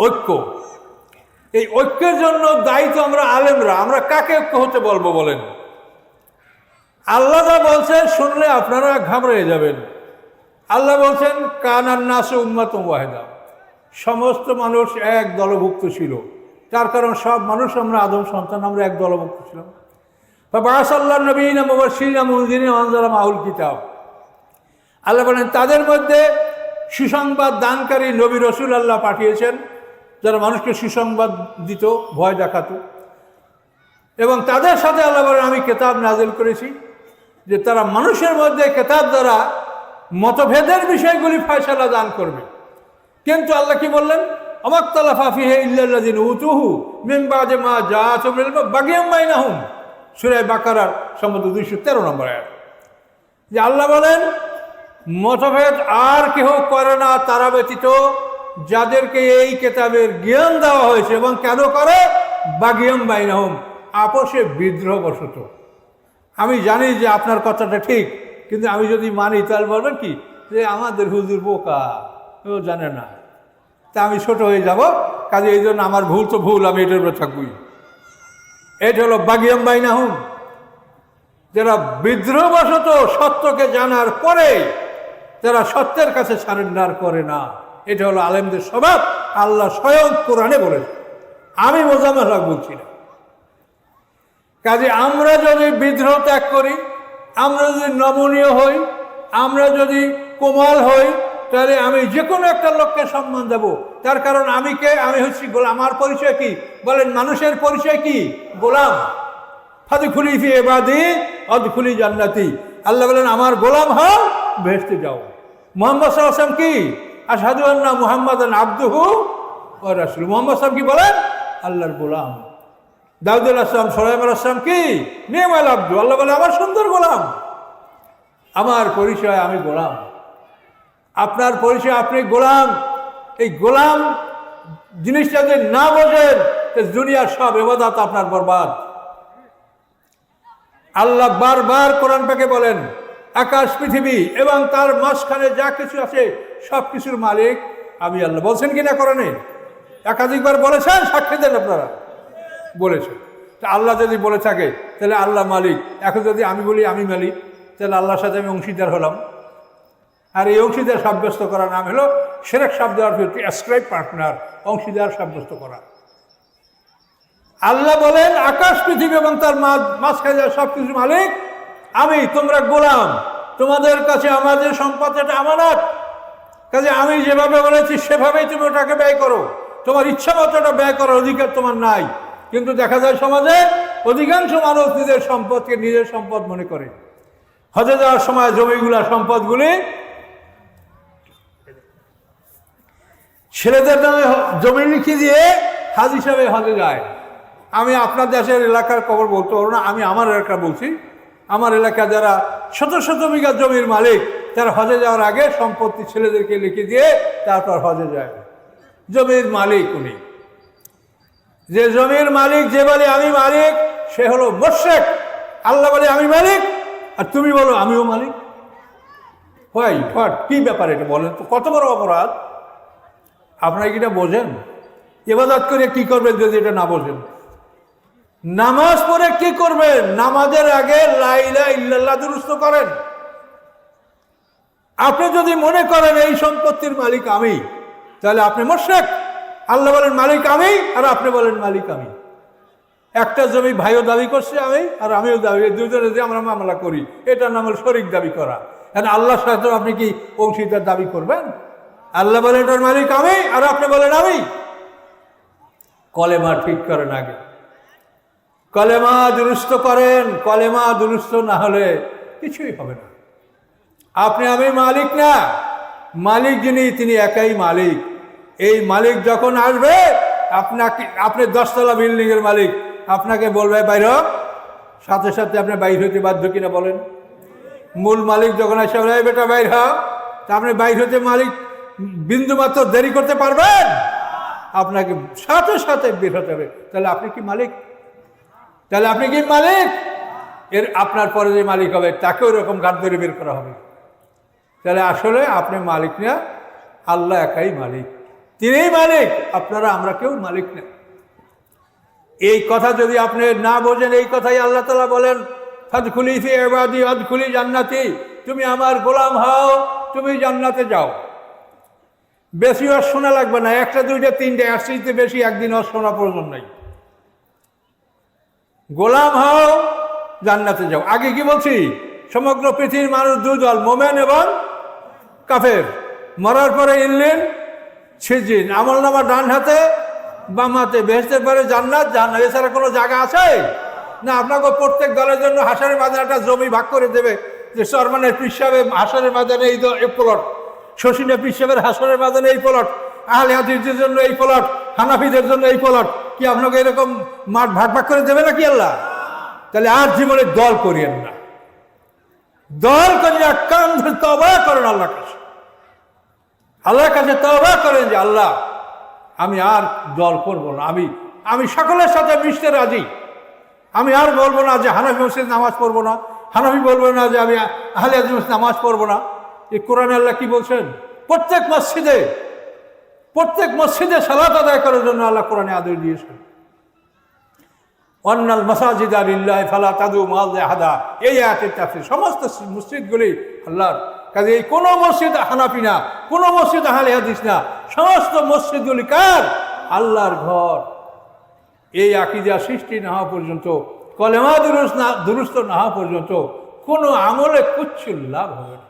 ঐক্য। এই ঐক্যের জন্য দায়িত্ব আমরা আলেমরা। আমরা কাকে ঐক্য হতে বলব বলেন? আল্লাহ যা বলছেন শুনলে আপনারা ঘাবড়ে যাবেন। আল্লাহ বলছেন কানান নাসে উম্মাত ওয়াহেদা। সমস্ত মানুষ এক দলভুক্ত ছিল। তার কারণ সব মানুষ আমরা আদম সন্তান, আমরা এক দলভুক্ত ছিলাম। বাসাল্লাহ নবীন মুবাসিনা মুনজিন আনজালাম আউল কিতাব। আল্লাহ বলেন, তাদের মধ্যে সুসংবাদ দানকারী নবী রসুল আল্লাহ পাঠিয়েছেন। যারা মানুষকে সুসংবাদ দিত, ভয় দেখাতো। এবং তাদের সাথে আল্লাহ আমি কেতাব নাজিল করেছি যে তারা মানুষের মধ্যে কেতাব দ্বারা মতভেদের বিষয়গুলি ফয়সালা দান করবে। কিন্তু আল্লাহ কি বললেন? অমাক্তালা ফাফিহে ইল্লাল্লাদিন উতুহু মিমবাজে মা যা বাগিয়াম মাইনাহুম সুরায় বাকারার সম্বন্ধে দুইশো তেরো নম্বর আয়াত। যে আল্লাহ বলেন, মতভেদ আর কেহ করে না, তারা ব্যতীত যাদেরকে এই কেতাবের জ্ঞান দেওয়া হয়েছে এবং কেন করে? বাগিয়াম বাইনাহুম, আপোষে বিদ্রোহ বসত আমি জানি যে আপনার কথাটা ঠিক, কিন্তু আমি যদি মানি, তাহলে বলবেন কি? যে আমাদের হুজুর বোকা, ও জানে না। তা আমি ছোট হয়ে যাব, কাজে এই জন্য আমার ভুল তো ভুল, আমি এটার উপরে থাকবই। এটা হলো বাগিয়াম বাইনাহুম। যারা বিদ্রোহ বিদ্রোহবশত সত্যকে জানার পরে, যারা সত্যের কাছে সারেন্ডার করে না এটা হলো আলেমদের স্বভাব। আল্লাহ স্বয়ং কোরআনে বলেছে আমি মোজাম্মেল হক বলছি না। কাজে আমরা যদি বিদ্রোহ ত্যাগ করি, আমরা যদি নমনীয় হই, আমরা যদি কোমল হই, তাহলে আমি যে কোনো একটা লোককে সম্মান দেব। তার কারণ আমি কে? আমি হচ্ছি গোলাম। আমার পরিচয় কি? বলেন, মানুষের পরিচয় কি? গোলাম। ফাদি খুলি ফি এবাদি অদ খুলি জান্নাতি। আল্লাহ বলেন, আমার গোলাম হও, ভেসতে যাও। মোহাম্মদ সাল্লাম কি? আসাদু আন্না মুহাম্মদ আব্দুহু ও রাসুল মোহাম্মদ সাল্লাম কি বলেন? আল্লাহর গোলাম। দাউদুল আসলাম সোলাইম আসলাম কি? নিয়মাল আব্দু। আল্লাহ বলে, আমার সুন্দর গোলাম। আমার পরিচয় আমি গোলাম। আপনার পরিচয় আপনি গোলাম। এই গোলাম জিনিসটা যদি না বোঝেন দুনিয়ার সব এবাদাত আপনার বরবাদ। আল্লাহ বারবার কোরআন পাকে বলেন আকাশ, পৃথিবী এবং তার মাঝখানে যা কিছু আছে সব কিছুর মালিক আমি আল্লাহ। বলছেন কিনা কোরআনে? একাধিকবার বলেছেন, সাক্ষী দেন আপনারা। বলেছেন। তা আল্লাহ যদি বলে থাকে, তাহলে আল্লাহ মালিক। এখন যদি আমি বলি, আমি মালিক, তাহলে আল্লাহর সাথে আমি অংশীদার হলাম। আর এই অংশীদার সাব্যস্ত করার নাম হলো সেরেক শব্দ অর্থ অ্যাসক্রাইব পার্টনার অংশীদার সাব্যস্ত করা। আল্লাহ বলেন, আকাশ, পৃথিবী এবং তার মাঝখানে সব কিছু মালিক আমি তোমরা গোলাম, তোমাদের কাছে আমার যে সম্পদ এটা আমানত। কাজে আমি যেভাবে বলেছি, সেভাবেই তুমি ওটাকে ব্যয় করো। তোমার ইচ্ছা মতো ওটা ব্যয় করার অধিকার তোমার নাই। কিন্তু দেখা যায় সমাজে অধিকাংশ মানুষ নিজের সম্পদকে নিজের সম্পদ মনে করে। হজে যাওয়ার সময় জমিগুলা, সম্পদগুলি ছেলেদের নামে জমি লিখে দিয়ে হাজ হিসাবে হজে যায়। আমি আপনার দেশের এলাকার খবর বলতে পারব না, আমি আমার এলাকা বলছি। আমার এলাকা যারা শত শত বিঘা জমির মালিক, তারা হজে যাওয়ার আগে সম্পত্তি ছেলেদেরকে লিখে দিয়ে তারপর হজে যায়। জমির মালিক উনি। যে জমির মালিক, যে বলে আমি মালিক, সে হলো মোর্শেক। আল্লাহ বলে, আমি মালিক? আর তুমি বলো, আমিও মালিক? হয় ফট কি ব্যাপার এটা বলেন তো? কত বড় অপরাধ? আপনারা কি এটা বোঝেন? এবাদত করে কি করবেন যদি এটা না বোঝেন? নামাজ পড়ে কি করবেন? নামাজের আগে লাইলা ইল্লাল্লাহ দুরুস্ত করেন। আপনি যদি মনে করেন এই সম্পত্তির মালিক আমি, তাহলে আপনি মোর্শেক আল্লাহ বলেন, মালিক আমি আর আপনি বলেন, মালিক আমি। একটা জমি ভাইও দাবি করছে আমি আর আমিও দাবি দুজনে যে আমরা মামলা করি, এটার নাম হল শরিক দাবি করা। এখন আল্লাহর সাথে আপনি কি অংশীদার দাবি করবেন? আল্লাহ বলেন, এটার মালিক আমি আর আপনি বলেন, আমি। কলেমা ঠিক করেন আগে। কলেমা দুরুস্ত করেন, কলেমা দুরুস্ত না হলে কিছুই হবে না। আপনি আমি মালিক না। মালিক যিনি, তিনি একাই মালিক। এই মালিক যখন আসবে, আপনাকে, আপনি দশতলা বিল্ডিং এর মালিক। আপনাকে বলবে, বাইর সাথে সাথে আপনি বাইর হইতে বাধ্য কিনা বলেন। মূল মালিক যখন আসে বলে, "এই বেটা, বাইর হ। তা আপনি বাইর হতে মালিক বিন্দু মাত্র দেরি করতে পারবেন। আপনাকে সাথে সাথে বের হতে হবে। তাহলে আপনি কি মালিক? তাহলে আপনি কি মালিক? এর আপনার পরে যে মালিক হবে, তাকেও এরকম গান ধরে বের করা হবে। তাহলে আসলে আপনি মালিক না, আল্লাহ একাই মালিক। তিনিই মালিক, আপনারা, আমরা কেউ মালিক না। এই কথা যদি আপনি না বোঝেন, এই কথাই আল্লাহ তালা বলেন, ফাদখুলি ফি এবাদি আদখুলি জান্নাতি। তুমি আমার গোলাম হও, তুমি জান্নাতে যাও। বেশি আর শোনা লাগবে না, একটা, দুইটা, তিনটে আসতে বেশি একদিন আর শোনা প্রয়োজন নাই। গোলাম হও, জান্নাতে যাও। আগে কি বলছি? সমগ্র পৃথিবীর মানুষ দুই দল মোমেন এবং কাফের। মরার পরে ইনলেন সিজিন। আমল নামা ডান হাতে, বাম হাতে। বেহেস্তের পরে জান্নাত জান্নাত এছাড়া কোনো জায়গা আছে? না, আপনাকে প্রত্যেক দলের জন্য হাসারের মাঝে একটা জমি ভাগ করে দেবে। যে সরমানের পিসাবে হাসারের মাঝানে এই প্লট। শশীনের পিসাবের হাসারের মাঝানে এই প্লট। আহলে হাদিসদের জন্য এই প্লট। হানাফিদের জন্য এই প্লট। কি আপনাকে এরকম মাঠ ভাগ ভাগ করে দেবে নাকি আল্লাহ? তাহলে আর জীবনে দল করিয়েন না। দল করিয়া কান ধরে তবা করেন আল্লাহর কাছে। আল্লাহর কাছে তবা করেন যে, আল্লাহ, আমি আর দল করব না। আমি আমি সকলের সাথে মিশতে রাজি। আমি আর বলব না যে হানাফি মসজিদ নামাজ পড়ব না। হানাফি বলব না যে আমি আহলে মসজিদ নামাজ পড়ব না। এই কোরআন আল্লাহ কি বলছেন? প্রত্যেক মসজিদে প্রত্যেক মসজিদে সালাত আদায় করার জন্য আল্লাহ কোরআনে আদেশ দিয়েছেন। অন্যাল মসাজিদ আলিল্লাহ ফালা তাদু মাল হাদা এই আয়াতের তাফসির। সমস্ত মসজিদগুলি আল্লাহর। কাজে এই কোনো মসজিদ হানাফি না, কোনো মসজিদ আহলে হাদিস না, সমস্ত মসজিদগুলি কার? আল্লাহর ঘর। এই আকিদা সৃষ্টি না হওয়া পর্যন্ত, কলেমা দুরুস্ত না দুরুস্ত না হওয়া পর্যন্ত কোনো আমলে কুচ্ছু লাভ হবে না।